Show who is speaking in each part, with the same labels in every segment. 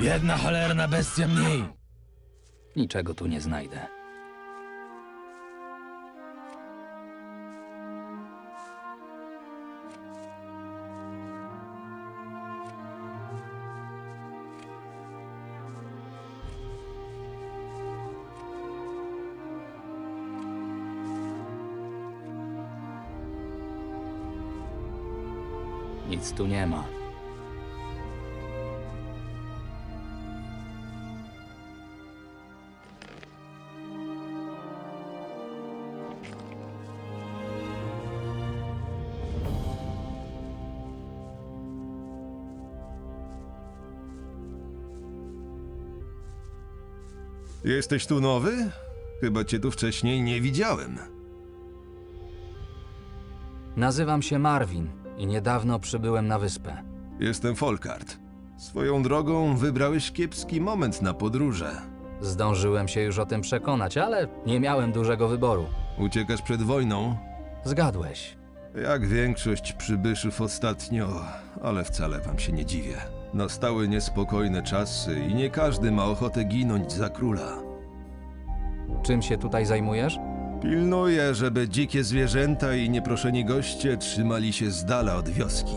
Speaker 1: Jedna cholerna bestia mniej.
Speaker 2: Niczego tu nie znajdę. Nic tu nie ma.
Speaker 3: Jesteś tu nowy? Chyba cię tu wcześniej nie widziałem.
Speaker 2: Nazywam się Marvin i niedawno przybyłem na wyspę.
Speaker 3: Jestem Folkart. Swoją drogą wybrałeś kiepski moment na podróże.
Speaker 2: Zdążyłem się już o tym przekonać, ale nie miałem dużego wyboru.
Speaker 3: Uciekasz przed wojną?
Speaker 2: Zgadłeś.
Speaker 3: Jak większość przybyszów ostatnio, ale wcale wam się nie dziwię. Nastały niespokojne czasy i nie każdy ma ochotę ginąć za króla.
Speaker 2: Czym się tutaj zajmujesz?
Speaker 3: Pilnuję, żeby dzikie zwierzęta i nieproszeni goście trzymali się z dala od wioski.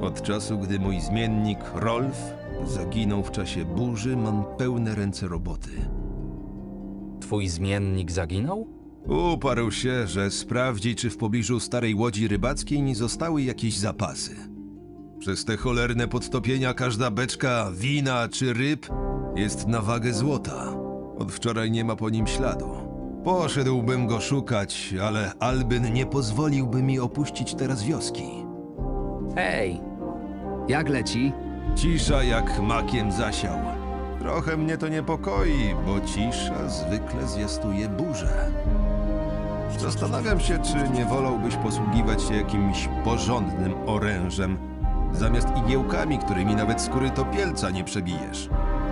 Speaker 3: Od czasu, gdy mój zmiennik Rolf zaginął w czasie burzy, mam pełne ręce roboty.
Speaker 2: Twój zmiennik zaginął?
Speaker 3: Uparł się, że sprawdzi, czy w pobliżu starej łodzi rybackiej nie zostały jakieś zapasy. Przez te cholerne podtopienia każda beczka wina czy ryb jest na wagę złota. Od wczoraj nie ma po nim śladu. Poszedłbym go szukać, ale Albyn nie pozwoliłby mi opuścić teraz wioski.
Speaker 2: Hej! Jak leci?
Speaker 3: Cisza jak makiem zasiał. Trochę mnie to niepokoi, bo cisza zwykle zwiastuje burzę. Zastanawiam się, czy nie wolałbyś posługiwać się jakimś porządnym orężem, zamiast igiełkami, którymi nawet skóry topielca nie przebijesz.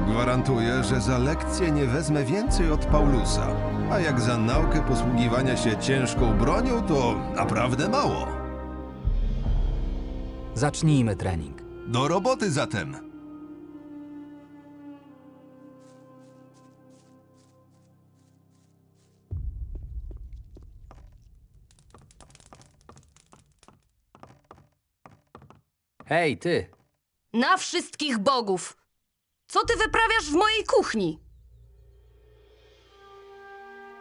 Speaker 3: Gwarantuję, że za lekcję nie wezmę więcej od Paulusa, a jak za naukę posługiwania się ciężką bronią, to naprawdę mało.
Speaker 2: Zacznijmy trening.
Speaker 3: Do roboty zatem!
Speaker 2: Hej, ty!
Speaker 4: Na wszystkich bogów! Co ty wyprawiasz w mojej kuchni?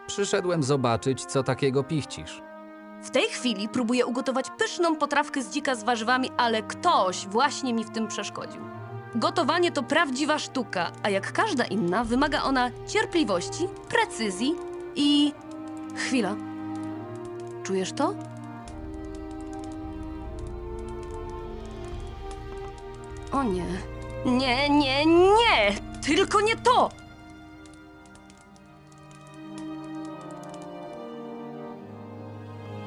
Speaker 2: Przyszedłem zobaczyć, co takiego pichcisz.
Speaker 4: W tej chwili próbuję ugotować pyszną potrawkę z dzika z warzywami, ale ktoś właśnie mi w tym przeszkodził. Gotowanie to prawdziwa sztuka, a jak każda inna, wymaga ona cierpliwości, precyzji i. Chwila. Czujesz to? O nie. Nie, nie, nie! Tylko nie to!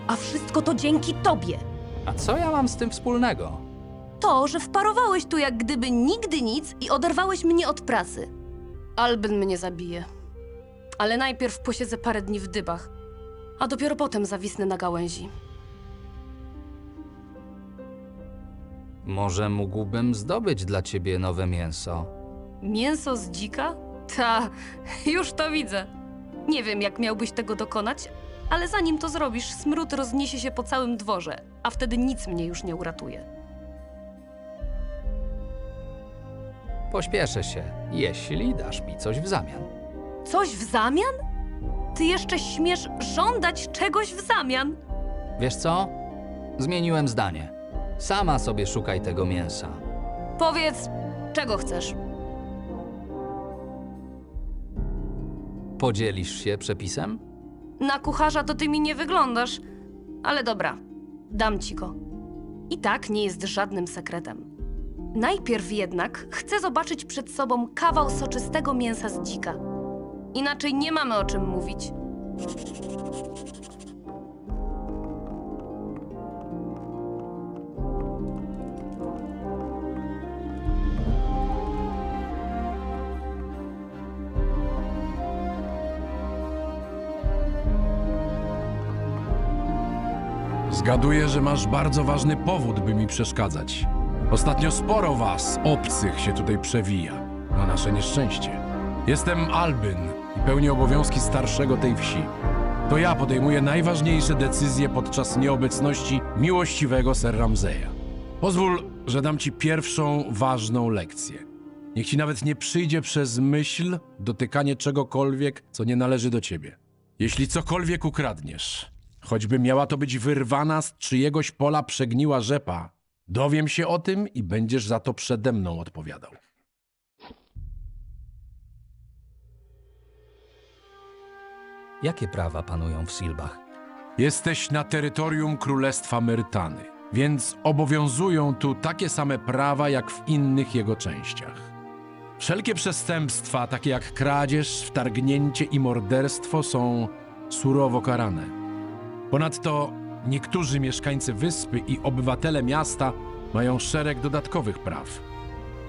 Speaker 4: A wszystko to dzięki tobie.
Speaker 2: A co ja mam z tym wspólnego?
Speaker 4: To, że wparowałeś tu jak gdyby nigdy nic i oderwałeś mnie od pracy. Albin mnie zabije. Ale najpierw posiedzę parę dni w dybach, a dopiero potem zawisnę na gałęzi.
Speaker 2: Może mógłbym zdobyć dla ciebie nowe mięso?
Speaker 4: Mięso z dzika? Ta, już to widzę. Nie wiem, jak miałbyś tego dokonać, ale zanim to zrobisz, smród rozniesie się po całym dworze, a wtedy nic mnie już nie uratuje.
Speaker 2: Pośpieszę się, jeśli dasz mi coś w zamian.
Speaker 4: Coś w zamian? Ty jeszcze śmiesz żądać czegoś w zamian?
Speaker 2: Wiesz co? Zmieniłem zdanie. Sama sobie szukaj tego mięsa.
Speaker 4: Powiedz, czego chcesz?
Speaker 2: Podzielisz się przepisem?
Speaker 4: Na kucharza to ty mi nie wyglądasz. Ale dobra, dam ci go. I tak nie jest żadnym sekretem. Najpierw jednak chcę zobaczyć przed sobą kawał soczystego mięsa z dzika. Inaczej nie mamy o czym mówić.
Speaker 5: Zgaduję, że masz bardzo ważny powód, by mi przeszkadzać. Ostatnio sporo was, obcych, się tutaj przewija. na nasze nieszczęście. Jestem Albyn i pełnię obowiązki starszego tej wsi. To ja podejmuję najważniejsze decyzje podczas nieobecności miłościwego Ser Ramzeja. Pozwól, że dam ci pierwszą ważną lekcję. Niech ci nawet nie przyjdzie przez myśl dotykanie czegokolwiek, co nie należy do ciebie. Jeśli cokolwiek ukradniesz, choćby miała to być wyrwana z czyjegoś pola przegniła rzepa, dowiem się o tym i będziesz za to przede mną odpowiadał.
Speaker 2: Jakie prawa panują w Silbach?
Speaker 5: Jesteś na terytorium Królestwa Myrtany, więc obowiązują tu takie same prawa jak w innych jego częściach. Wszelkie przestępstwa, takie jak kradzież, wtargnięcie i morderstwo, są surowo karane. Ponadto niektórzy mieszkańcy wyspy i obywatele miasta mają szereg dodatkowych praw.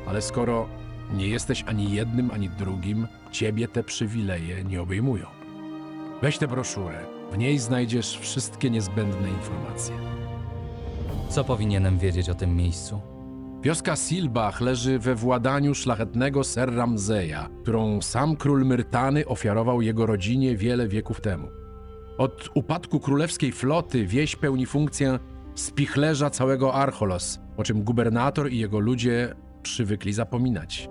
Speaker 5: Ale skoro nie jesteś ani jednym, ani drugim, ciebie te przywileje nie obejmują. Weź tę broszurę. W niej znajdziesz wszystkie niezbędne informacje.
Speaker 2: Co powinienem wiedzieć o tym miejscu?
Speaker 5: Wioska Silbach leży we władaniu szlachetnego Ser Ramzeja, którą sam król Myrtany ofiarował jego rodzinie wiele wieków temu. Od upadku królewskiej floty wieś pełni funkcję spichlerza całego Archolos, o czym gubernator i jego ludzie przywykli zapominać.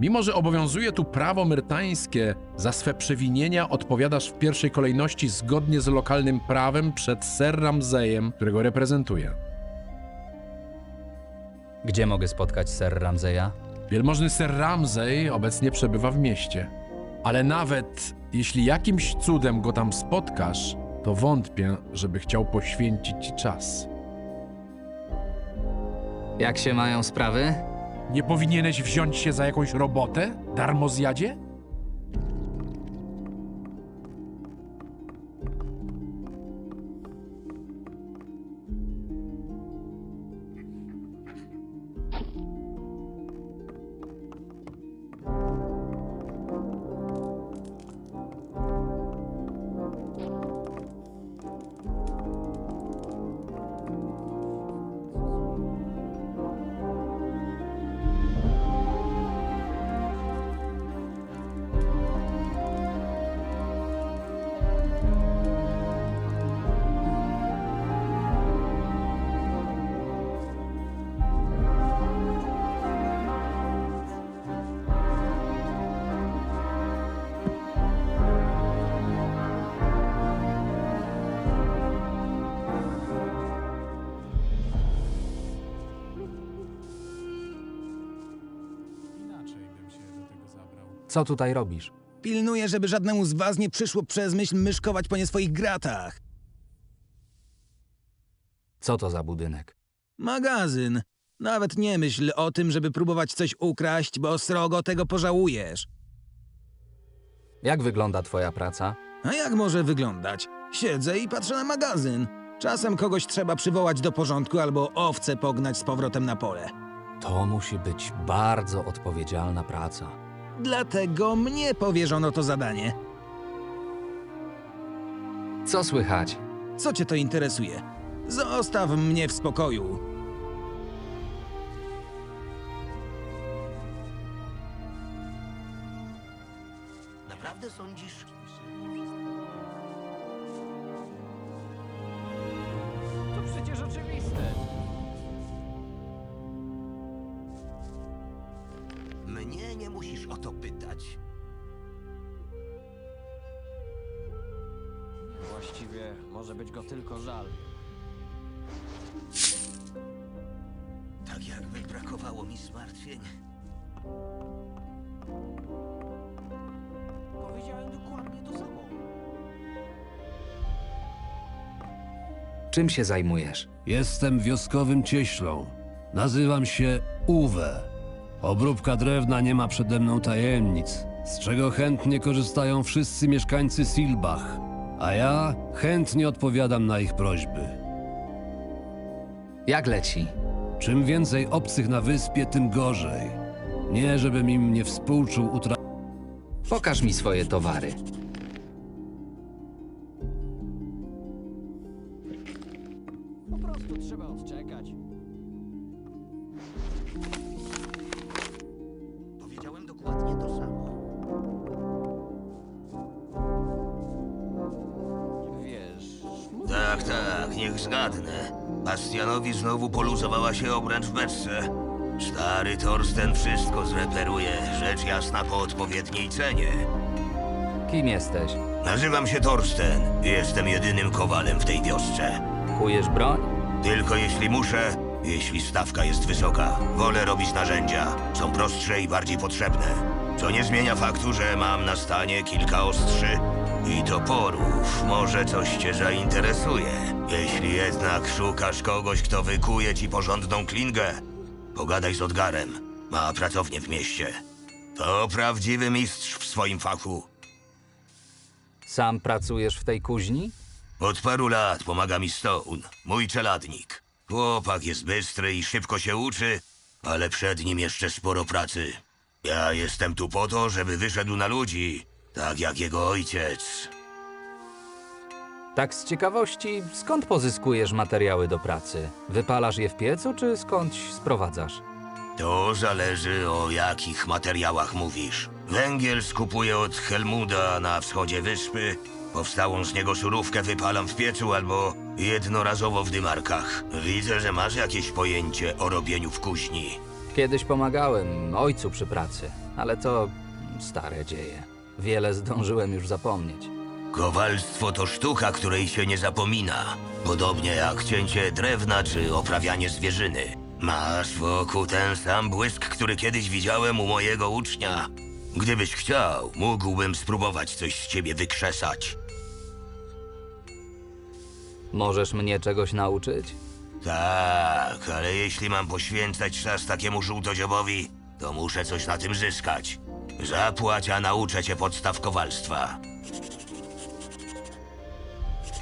Speaker 5: Mimo, że obowiązuje tu prawo myrtańskie, za swe przewinienia odpowiadasz w pierwszej kolejności zgodnie z lokalnym prawem przed Ser Ramzejem, którego reprezentuje.
Speaker 2: Gdzie mogę spotkać Ser Ramzeja?
Speaker 5: Wielmożny Ser Ramsey obecnie przebywa w mieście. Ale nawet jeśli jakimś cudem go tam spotkasz, to wątpię, żeby chciał poświęcić ci czas.
Speaker 2: Jak się mają sprawy?
Speaker 5: Nie powinieneś wziąć się za jakąś robotę? Darmozjadzie?
Speaker 2: Co tutaj robisz?
Speaker 6: Pilnuję, żeby żadnemu z was nie przyszło przez myśl myszkować po nie swoich gratach.
Speaker 2: Co to za budynek?
Speaker 6: Magazyn. Nawet nie myśl o tym, żeby próbować coś ukraść, bo srogo tego pożałujesz.
Speaker 2: Jak wygląda twoja praca?
Speaker 6: A jak może wyglądać? Siedzę i patrzę na magazyn. Czasem kogoś trzeba przywołać do porządku albo owce pognać z powrotem na pole.
Speaker 2: To musi być bardzo odpowiedzialna praca.
Speaker 6: Dlatego mnie powierzono to zadanie.
Speaker 2: Co słychać?
Speaker 6: Co cię to interesuje? Zostaw mnie w spokoju.
Speaker 7: Naprawdę sądzisz?
Speaker 8: Właściwie może być go tylko żal.
Speaker 7: Tak jakby brakowało mi zmartwień.
Speaker 8: Powiedziałem dokładnie to samo.
Speaker 2: Czym się zajmujesz?
Speaker 9: Jestem wioskowym cieślą. Nazywam się Uwe. Obróbka drewna nie ma przede mną tajemnic, z czego chętnie korzystają wszyscy mieszkańcy Silbach, a ja chętnie odpowiadam na ich prośby.
Speaker 2: Jak leci?
Speaker 9: Czym więcej obcych na wyspie, tym gorzej. Nie, żebym im nie współczuł utra...
Speaker 2: Pokaż mi swoje towary.
Speaker 7: Bastianowi znowu poluzowała się obręcz w beczce. Stary Torsten wszystko zreperuje, rzecz jasna po odpowiedniej cenie.
Speaker 2: Kim jesteś?
Speaker 7: Nazywam się Torsten i jestem jedynym kowalem w tej wiosce.
Speaker 2: Kujesz broń?
Speaker 7: Tylko jeśli muszę, jeśli stawka jest wysoka. Wolę robić narzędzia. Są prostsze i bardziej potrzebne. Co nie zmienia faktu, że mam na stanie kilka ostrzy i toporów. Może coś cię zainteresuje. Jeśli jednak szukasz kogoś, kto wykuje ci porządną klingę, pogadaj z Odgarem. Ma pracownię w mieście. To prawdziwy mistrz w swoim fachu.
Speaker 2: Sam pracujesz w tej kuźni?
Speaker 7: Od paru lat pomaga mi Stone, mój czeladnik. Chłopak jest bystry i szybko się uczy, ale przed nim jeszcze sporo pracy. Ja jestem tu po to, żeby wyszedł na ludzi, tak jak jego ojciec.
Speaker 2: Tak z ciekawości, skąd pozyskujesz materiały do pracy? Wypalasz je w piecu, czy skądś sprowadzasz?
Speaker 7: To zależy o jakich materiałach mówisz. Węgiel skupuję od Helmuda na wschodzie wyspy. Powstałą z niego surówkę wypalam w piecu albo jednorazowo w dymarkach. Widzę, że masz jakieś pojęcie o robieniu w kuźni.
Speaker 2: Kiedyś pomagałem ojcu przy pracy, ale to stare dzieje. Wiele zdążyłem już zapomnieć.
Speaker 7: Kowalstwo to sztuka, której się nie zapomina. Podobnie jak cięcie drewna czy oprawianie zwierzyny. Masz wokół ten sam błysk, który kiedyś widziałem u mojego ucznia. Gdybyś chciał, mógłbym spróbować coś z ciebie wykrzesać.
Speaker 2: Możesz mnie czegoś nauczyć?
Speaker 7: Tak, ale jeśli mam poświęcać czas takiemu żółtodziobowi, to muszę coś na tym zyskać. Zapłać, a nauczę cię podstaw kowalstwa.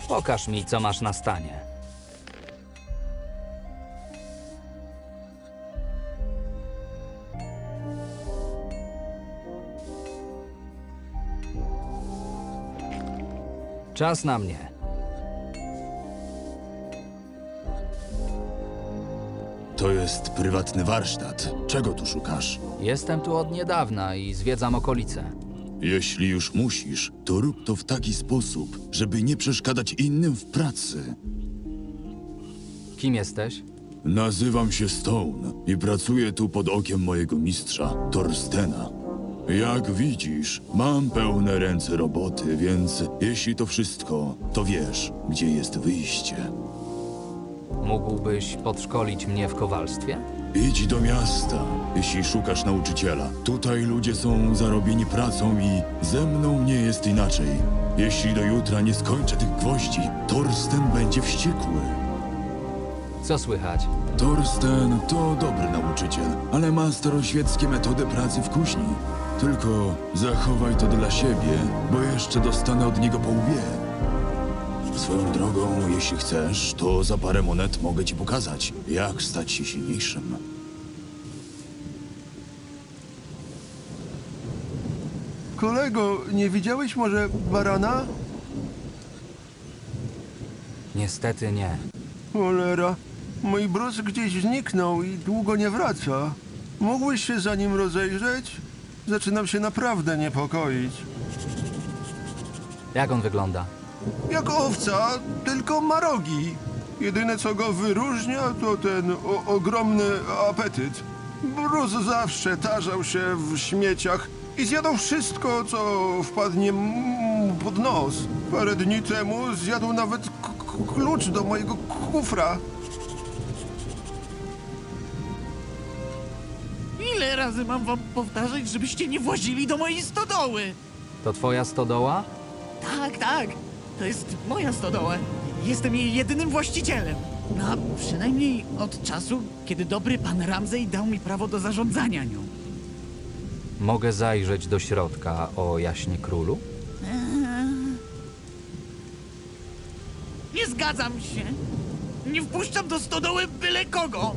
Speaker 2: Pokaż mi, co masz na stanie. Czas na mnie.
Speaker 10: To jest prywatny warsztat. Czego tu szukasz?
Speaker 2: Jestem tu od niedawna i zwiedzam okolice.
Speaker 10: Jeśli już musisz, to rób to w taki sposób, żeby nie przeszkadzać innym w pracy.
Speaker 2: Kim jesteś?
Speaker 10: Nazywam się Stone i pracuję tu pod okiem mojego mistrza, Torstena. Jak widzisz, mam pełne ręce roboty, więc jeśli to wszystko, to wiesz, gdzie jest wyjście.
Speaker 2: Mógłbyś podszkolić mnie w kowalstwie?
Speaker 10: Idź do miasta, jeśli szukasz nauczyciela. Tutaj ludzie są zarobieni pracą i ze mną nie jest inaczej. Jeśli do jutra nie skończę tych gwoździ, Torsten będzie wściekły.
Speaker 2: Co słychać?
Speaker 10: Torsten to dobry nauczyciel, ale ma staroświeckie metody pracy w kuźni. Tylko zachowaj to dla siebie, bo jeszcze dostanę od niego po łbie. Swoją drogą, jeśli chcesz, to za parę monet mogę ci pokazać, jak stać się silniejszym.
Speaker 3: Kolego, nie widziałeś może barana?
Speaker 2: Niestety nie.
Speaker 3: Cholera, mój brus gdzieś zniknął i długo nie wraca. Mógłbyś się za nim rozejrzeć? Zaczynam się naprawdę niepokoić.
Speaker 2: Jak on wygląda?
Speaker 3: Jak owca, tylko ma rogi. Jedyne co go wyróżnia to ten o, ogromny apetyt. Brus zawsze tarzał się w śmieciach i zjadał wszystko, co wpadnie mu pod nos. Parę dni temu zjadł nawet k- k- klucz do mojego kufra.
Speaker 1: Ile razy mam wam powtarzać, żebyście nie włazili do mojej stodoły?
Speaker 2: To twoja stodoła?
Speaker 1: Tak, tak. To jest moja stodoła. Jestem jej jedynym właścicielem. No, a przynajmniej od czasu, kiedy dobry pan Ramsey dał mi prawo do zarządzania nią.
Speaker 2: Mogę zajrzeć do środka o jaśnie królu?
Speaker 1: Nie zgadzam się. Nie wpuszczam do stodoły byle kogo.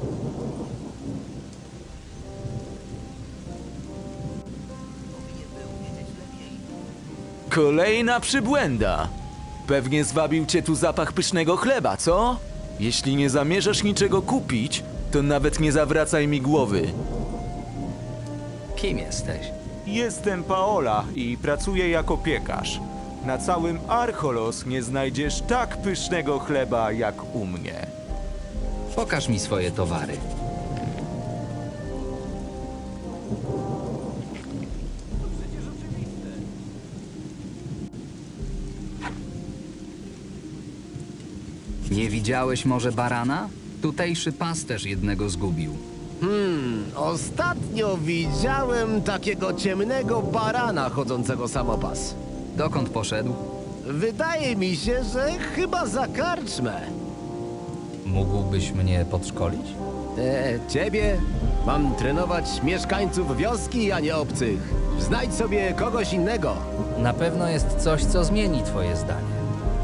Speaker 11: Kolejna przybłęda. Pewnie zwabił cię tu zapach pysznego chleba, co? Jeśli nie zamierzasz niczego kupić, to nawet nie zawracaj mi głowy.
Speaker 2: Kim jesteś?
Speaker 12: Jestem Paola i pracuję jako piekarz.
Speaker 11: Na całym Archolos nie znajdziesz tak pysznego chleba jak u mnie.
Speaker 2: Pokaż mi swoje towary. Nie widziałeś może barana? Tutejszy pasterz jednego zgubił.
Speaker 12: Ostatnio widziałem takiego ciemnego barana chodzącego samopas.
Speaker 2: Dokąd poszedł?
Speaker 12: Wydaje mi się, że chyba za karczmę.
Speaker 2: Mógłbyś mnie podszkolić?
Speaker 12: E, ciebie? Mam trenować mieszkańców wioski, a nie obcych. Znajdź sobie kogoś innego.
Speaker 2: Na pewno jest coś, co zmieni twoje zdanie.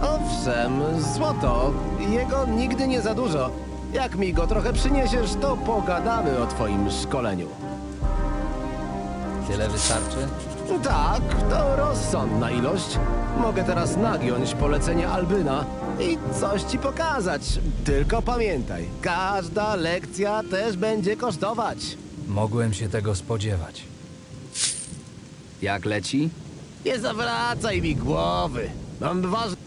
Speaker 12: Owszem, złoto. Jego nigdy nie za dużo. Jak mi go trochę przyniesiesz, to pogadamy o twoim szkoleniu.
Speaker 2: Tyle wystarczy?
Speaker 12: Tak, to rozsądna ilość. Mogę teraz nagiąć polecenie Albyna i coś ci pokazać. Tylko pamiętaj, każda lekcja też będzie kosztować.
Speaker 2: Mogłem się tego spodziewać. Jak leci?
Speaker 12: Nie zawracaj mi głowy. Mam ważne...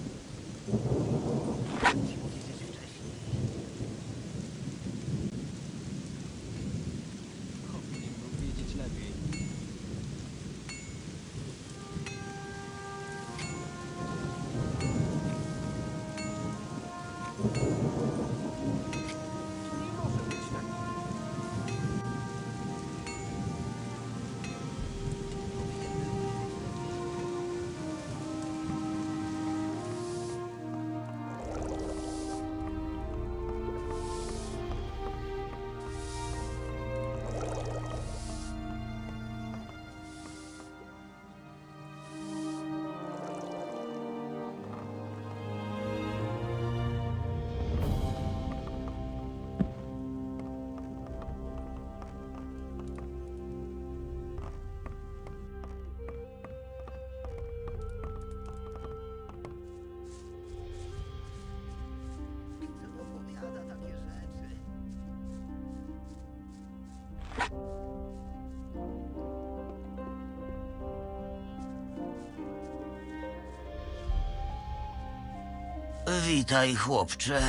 Speaker 7: Witaj, chłopcze.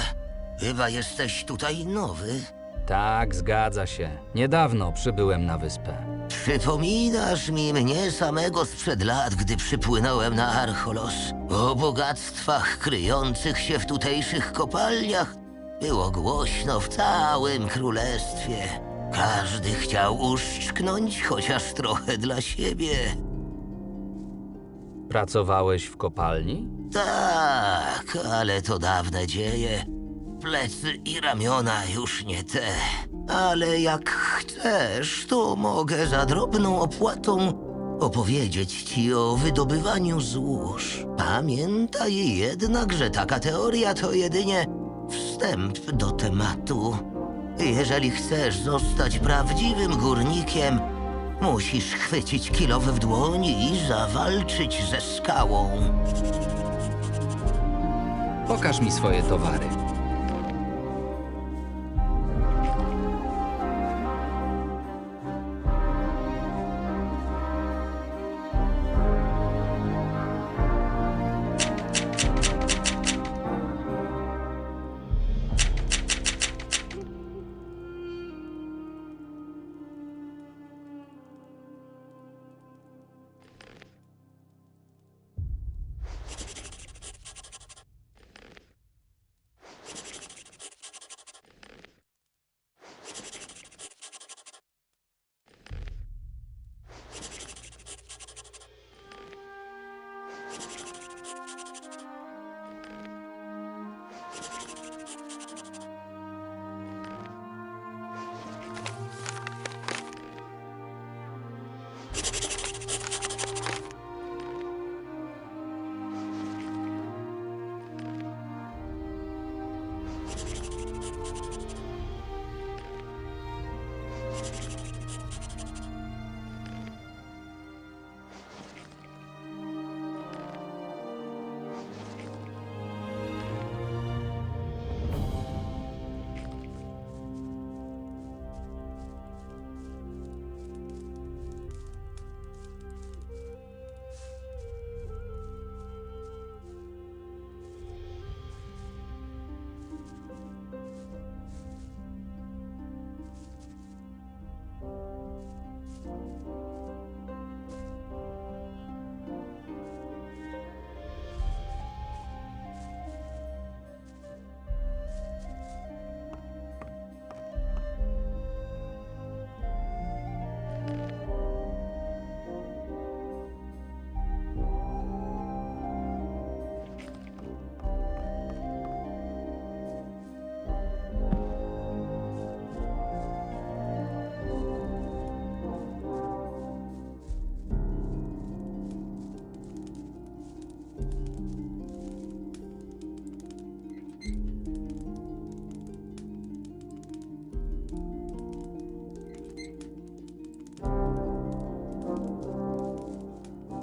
Speaker 7: Chyba jesteś tutaj nowy.
Speaker 2: Tak, zgadza się. Niedawno przybyłem na wyspę.
Speaker 7: Przypominasz mi mnie samego sprzed lat, gdy przypłynąłem na Archolos. O bogactwach kryjących się w tutejszych kopalniach było głośno w całym królestwie. Każdy chciał uszczknąć chociaż trochę dla siebie.
Speaker 2: Pracowałeś w kopalni?
Speaker 7: Tak, ale to dawne dzieje. Plecy i ramiona już nie te. Ale jak chcesz, to mogę za drobną opłatą opowiedzieć ci o wydobywaniu złóż. Pamiętaj jednak, że taka teoria to jedynie wstęp do tematu. Jeżeli chcesz zostać prawdziwym górnikiem, musisz chwycić kilow w dłoni i zawalczyć ze skałą.
Speaker 2: Pokaż mi swoje towary.